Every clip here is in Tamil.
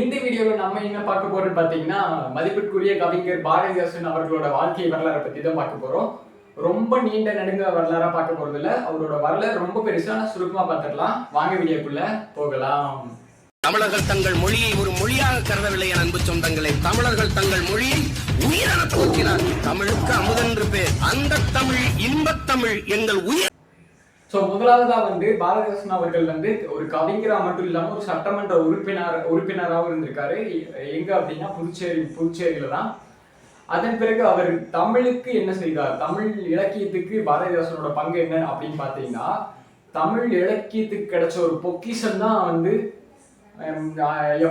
இந்த வீடியோவில் நம்ம என்ன பார்க்க போறோம்னு பார்த்தீங்கன்னா மதிப்பிற்குரிய கவிஞர் பாரதிதாசன் அவர்களோட வாழ்க்கை வரலாறை பற்றி தான் பார்க்க போறோம். ரொம்ப நீண்ட நெடுங்க வரலாறா பார்க்க போறது இல்ல அவரோட வரலாறு ரொம்ப பெருசா சுருக்கமா பார்த்துடலாம். வாங்க வீடியோக்குள்ள போகலாம். தமிழர்கள் தங்கள் மொழியை ஒரு மொழியாக கருதவில்லை என அன்பு சொந்தங்களே. தமிழர்கள் தங்கள் மொழியை உயிரென போக்கினார் தமிழுக்கு அமுதென்று பேர். அந்த தமிழ் இன்பத் தமிழ் எங்கள் உயிர் ஸோ முதலாவதாக வந்து பாலகிருஷ்ணன் அவர்கள் வந்து ஒரு கவிஞராக மட்டும் இல்லாமல் ஒரு சட்டமன்ற உறுப்பினர் உறுப்பினராகவும் இருந்திருக்காரு. எங்க அப்படின்னா புதுச்சேரி புதுச்சேரியில தான். அதன் பிறகு அவர் தமிழுக்கு என்ன செய்தார்? தமிழ் இலக்கியத்துக்கு பாரதிதாசனோட பங்கு என்ன அப்படின்னு பார்த்தீங்கன்னா தமிழ் இலக்கியத்துக்கு கிடைச்ச ஒரு பொக்கிஷம் தான் வந்து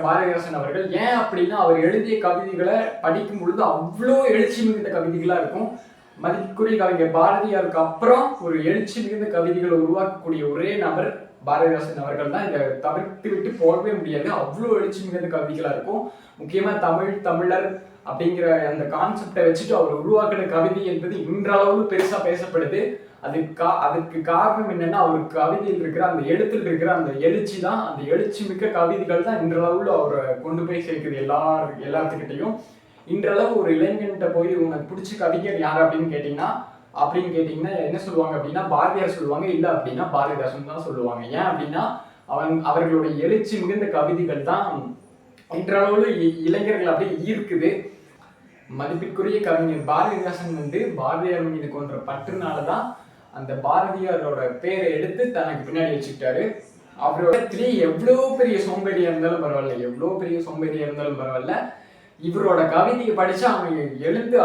பாரதிதாசன் அவர்கள். ஏன் அப்படின்னா அவர் எழுதிய கவிதைகளை படிக்கும் பொழுது அவ்வளோ எழுச்சி மிகுந்த கவிதைகளாக இருக்கும். மதிப்புக்குரிய கவிஞர் பாரதியாருக்கு அப்புறம் ஒரு எழுச்சி மிகுந்த கவிதைகளை உருவாக்கக்கூடிய ஒரே நபர் பாரதிதாசன் அவர்கள் தான். இதை தவிர்த்து விட்டு போகவே முடியாது. அவ்வளோ எழுச்சி மிகுந்த கவிதைகளாக இருக்கும். முக்கியமாக தமிழ் தமிழர் அப்படிங்கிற அந்த கான்செப்டை வச்சுட்டு அவர் உருவாக்கின கவிதை என்பது இன்றளவு பெருசாக பேசப்படுது. அதுக்கு கா அதுக்கு காரணம் என்னன்னா அவர் கவிதையில் இருக்கிற அந்த எழுத்தில் இருக்கிற அந்த எழுச்சி தான். அந்த எழுச்சி மிக்க கவிதைகள் தான் இன்றளவுல அவரை கொண்டு போய் சேர்க்குது எல்லார் எல்லாத்துக்கிட்டையும் இன்றளவு ஒரு இளைஞன்கிட்ட போய் உனக்கு பிடிச்ச கவிஞர் யார் அப்படின்னு கேட்டிங்கன்னா அப்படின்னு கேட்டிங்கன்னா என்ன சொல்லுவாங்க அப்படின்னா பாரதியார் சொல்லுவாங்க இல்லை அப்படின்னா பாரதிதாசன் தான் சொல்லுவாங்க. ஏன் அப்படின்னா அவன் அவர்களுடைய எழுச்சி மிகுந்த கவிதைகள் தான் இன்றளவு இ- இளைஞர்கள் அப்படியே ஈர்க்குது. மதிப்பிற்குரிய கவிஞர் பாரதிதாசன் வந்து பாரதியார் மீது கொன்ற பற்றுனால தான் அந்த பாரதியாரோட பேரை எடுத்து தனக்கு பின்னாடி வச்சுக்கிட்டாரு. அவரோட த்ரீ எவ்வளோ பெரிய சோம்பேறியா இருந்தாலும் பரவாயில்ல எவ்வளோ பெரிய சோம்பேறியா இருந்தாலும் பரவாயில்ல. இவரோட கவிதையை படிச்சு அவன் எழுந்து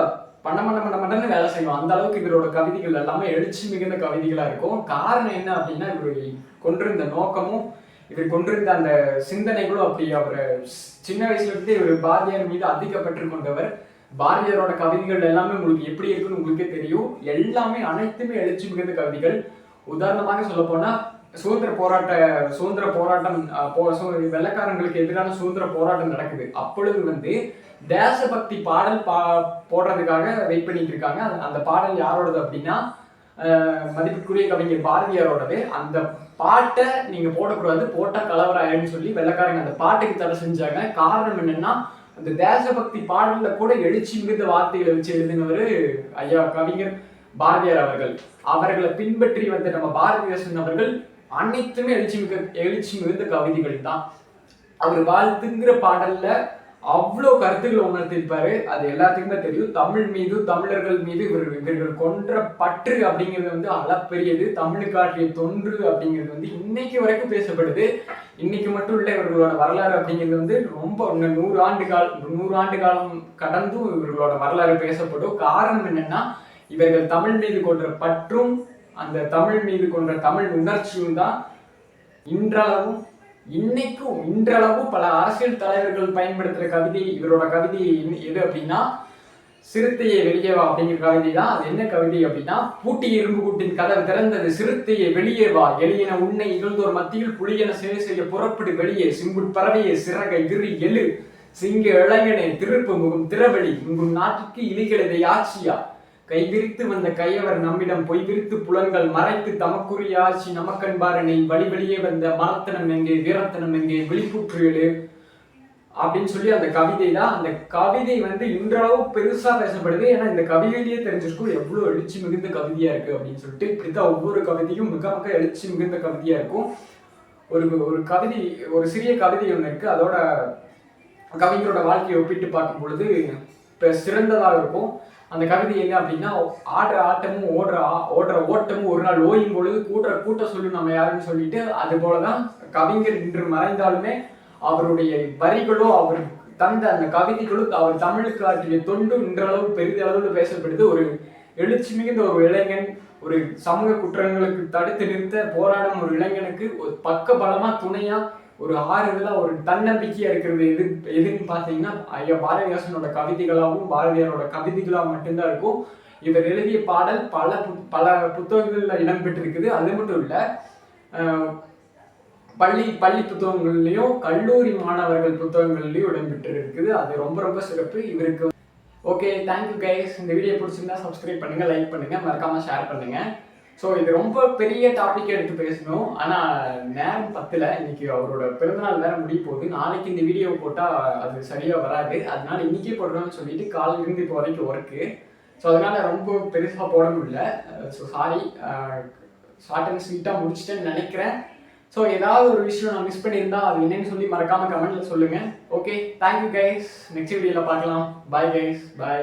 பண்ண பண்ண பண்ண பண்ணன்னு வேலை செய்வான். அந்த அளவுக்கு இவரோட கவிதைகள் எல்லாமே எழுச்சி மிகுந்த கவிதைகளா இருக்கும். காரணம் என்ன அப்படின்னா இவர் கொண்டிருந்த நோக்கமும் இவர் கொண்டிருந்த அந்த சிந்தனைகளும் அப்படி அவர் சின்ன வயசுல இருந்து இவர் பாரதியார் மீது அதிகப்பட்டு கொண்டவர். பாரதியாரோட கவிதைகள் எல்லாமே உங்களுக்கு எப்படி இருக்குன்னு உங்களுக்கே தெரியும். எல்லாமே அனைத்துமே எழுச்சி மிகுந்த கவிதைகள். உதாரணமாக சொல்ல போனா சுதந்திர போராட்ட சுதந்திர போராட்டம் வெள்ளக்காரங்களுக்கு போ வெள்ளைக்காரங்களுக்கு எதிரான சுதந்திர போராட்டம் நடக்குது. அப்பொழுது வந்து தேசபக்தி பாடல் பா போடுறதுக்காக வெயிட் பண்ணிட்டு இருக்காங்க. அந்த- அந்த பாடல் யாரோடது அப்படின்னா மதிப்புக்குரிய கவிஞர் பாரதியாரோடது. அந்த பாட்டை நீங்க போடக்கூடாது போட்டா கலவராயன்னு சொல்லி வெள்ளக்காரங்க அந்த பாட்டுக்கு தடை செஞ்சாங்க. காரணம் என்னன்னா அந்த தேசபக்தி பாடல்ல கூட எழுச்சி மிகுந்த வார்த்தைகளை வச்சு எழுதினவர் ஐயா கவிஞர் பாரதியார் அவர்கள். அவர்களை பின்பற்றி வந்த நம்ம பாரதிதாசன் அவர்கள் அனைத்துமே எழுச்சி மிக எழுச்சி மிகுந்த கவிதைகள் தான். அவர் வாழ்த்துங்கிற பாடல்ல அவ்வளோ கருத்துக்களை உணர்த்திருப்பாரு. அது எல்லாத்துக்குமே தெரியும். தமிழ் மீது தமிழர்கள் மீது இவர் இவர்கள் கொன்ற பற்று அப்படிங்கிறது வந்து அளப்பெரியது. தமிழுக்காற்றிய தொன்று அப்படிங்கிறது வந்து இன்னைக்கு வரைக்கும் பேசப்படுது. இன்னைக்கு மட்டும் இல்லை இவர்களோட வரலாறு அப்படிங்கிறது வந்து ரொம்ப நூறு ஆண்டு கால் நூறு ஆண்டு காலம் கடந்தும் இவர்களோட வரலாறு பேசப்படும். காரணம் என்னன்னா இவர்கள் தமிழ் மீது கொன்ற பற்றும் அந்த தமிழ் மீது கொண்ட தமிழ் உணர்ச்சியும் தான் இன்றளவும் இன்னைக்கும் இன்றளவும் பல அரசியல் தலைவர்கள் பயன்படுத்துகிற கவிதை இவரோட கவிதை எது அப்படின்னா சிறுத்தையை வெளியே வா அப்படிங்கிற கவிதை தான். அது என்ன கவிதை அப்படின்னா பூட்டி எறும்பு கூட்டின் கதவு திறந்தது சிறுத்தையை வெளியே வா எளியன உன்னை இகழ்ந்தோர் மத்தியில் புலியன சேவை செய்ய புறப்படு வெளியே சிம்புட் பறவையே சிறகை விரி எழு சிங்க இளைஞனே திருப்பு முகம் திறவெளி உங்கள் நாட்டுக்கு இலிகளதை ஆட்சியா கைவிரித்து வந்த கையவர் நம்மிடம் பொய் விரித்து புலன்கள் மறைத்து தமக்குரிய ஆட்சி நமக்கன்பாரனை வழி வெளியே வந்த மரத்தனம் எங்கே வீரத்தனம் எங்கே விழிப்புற்று எழு அப்படின்னு சொல்லி அந்த கவிதை தான் அந்த கவிதை வந்து இன்றளவு பெருசா பேசப்படுது. ஏன்னா இந்த கவிதையிலேயே தெரிஞ்சிருக்கும் எவ்வளவு எழுச்சி மிகுந்த கவிதையா இருக்கு அப்படின்னு சொல்லிட்டு இப்படிதான் ஒவ்வொரு கவிதையும் மிக மிக எழுச்சி மிகுந்த கவிதையா இருக்கும். ஒரு ஒரு கவிதை ஒரு சிறிய கவிதை ஒன்று இருக்கு. அதோட கவிஞரோட வாழ்க்கையை ஒப்பிட்டு பார்க்கும் பொழுது இப்போ சிறந்ததாக இருக்கும். அந்த கவிதை என்ன அப்படின்னா ஆடுற ஆட்டமும் ஓடுற ஓடுற ஓட்டமும் ஒரு நாள் ஓயும் பொழுது கூட்டுற கூட்ட சொல்லு நம்ம யாருன்னு சொல்லிட்டு அது போலதான் கவிஞர் இன்று மறைந்தாலுமே அவருடைய வரிகளோ அவர் தந்த அந்த கவிதைகளும் அவர் தமிழுக்கு ஆற்றிய தொண்டு இன்றளவு பெரிதளவில் பேசப்படுது. ஒரு எழுச்சி மிகுந்த ஒரு இளைஞன் ஒரு சமூக குற்றங்களுக்கு தடுத்து நிறுத்த போராடும் ஒரு இளைஞனுக்கு ஒரு பக்க பலமா துணையா ஒரு ஆறுதலா ஒரு தன்னம்பிக்கையாக இருக்கிறது எது எதுன்னு பார்த்தீங்கன்னா ஐயா பாரதிதாசனோட கவிதைகளாகவும் பாரதியாரோட கவிதைகளாக மட்டும்தான் இருக்கும். இவர் எழுதிய பாடல் பல பு- பல புத்தகங்களில் இடம்பெற்றிருக்குது அது மட்டும் இல்லை பள்ளி பள்ளி புத்தகங்கள்லையும் கல்லூரி மாணவர்கள் புத்தகங்கள்லையும் இடம்பெற்று இருக்குது அது ரொம்ப ரொம்ப சிறப்பு. இவருக்கு ஓகே தேங்க்யூ கைஸ் இந்த வீடியோ பிடிச்சிருந்தா சப்ஸ்கிரைப் பண்ணுங்கள் லைக் பண்ணுங்கள் மறக்காமல் ஷேர் பண்ணுங்கள் ஸோ இது ரொம்ப பெரிய டாபிக் எடுத்து பேசணும். ஆனால் நேரம் பத்தில். இன்னைக்கு அவரோட பிறந்தநாள் வேற முடிய போகுது. நாளைக்கு இந்த வீடியோ போட்டால் அது சரியாக வராது. அதனால இன்னைக்கே போடுறோம்னு சொல்லிட்டு காலையில இருந்து இப்போ வரைக்கும் ஒர்க்கு ஸோ அதனால ரொம்ப பெருசாக போட முடியல. ஸோ சாரி ஷார்ட் அண்ட் ஸ்வீட்டாக முடிச்சிட்டேன்னு நினைக்கிறேன். ஸோ ஏதாவது ஒரு விஷயம் நான் மிஸ் பண்ணியிருந்தா அது என்னன்னு சொல்லி மறக்காமல் கமெண்ட்ல சொல்லுங்கள் ஓகே தேங்க்யூ கைஸ் நெக்ஸ்ட் வீடியோவில் பார்க்கலாம். Bye guys bye